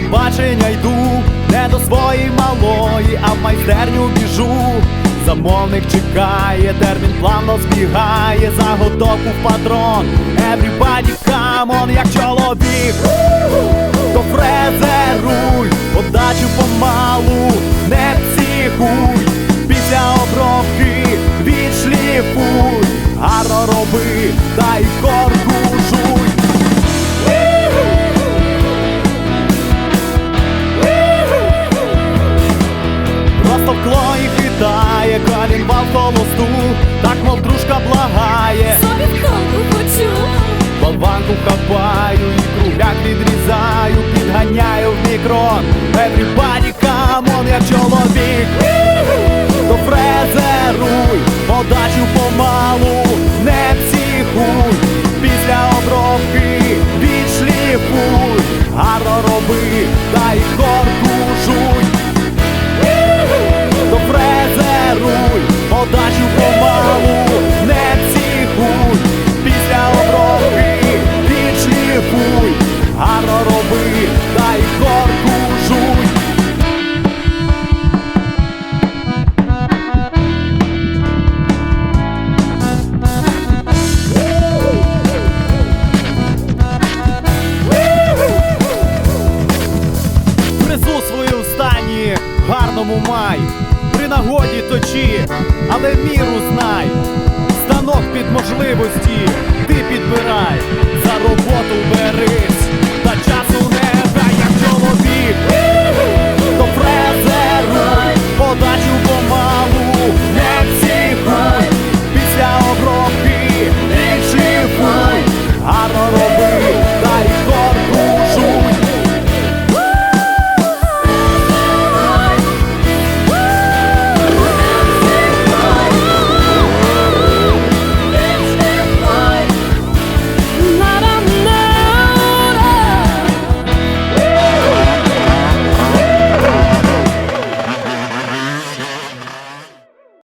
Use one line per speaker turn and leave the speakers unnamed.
на побачення йду, не до своєї малої, а в майстерню біжу. Замовник чекає, термін плавно збігає, заготовку в патрон. Everybody come on, як чоловік, благає,
Собі в колбу хочу.
болванку хапаю і кругляк відрізаю, підганяю в мікрон. Everybody come on, я чоловік, гарному май, при нагоді точі, але міру знай, станок під можливості, ти підбирай, за роботу.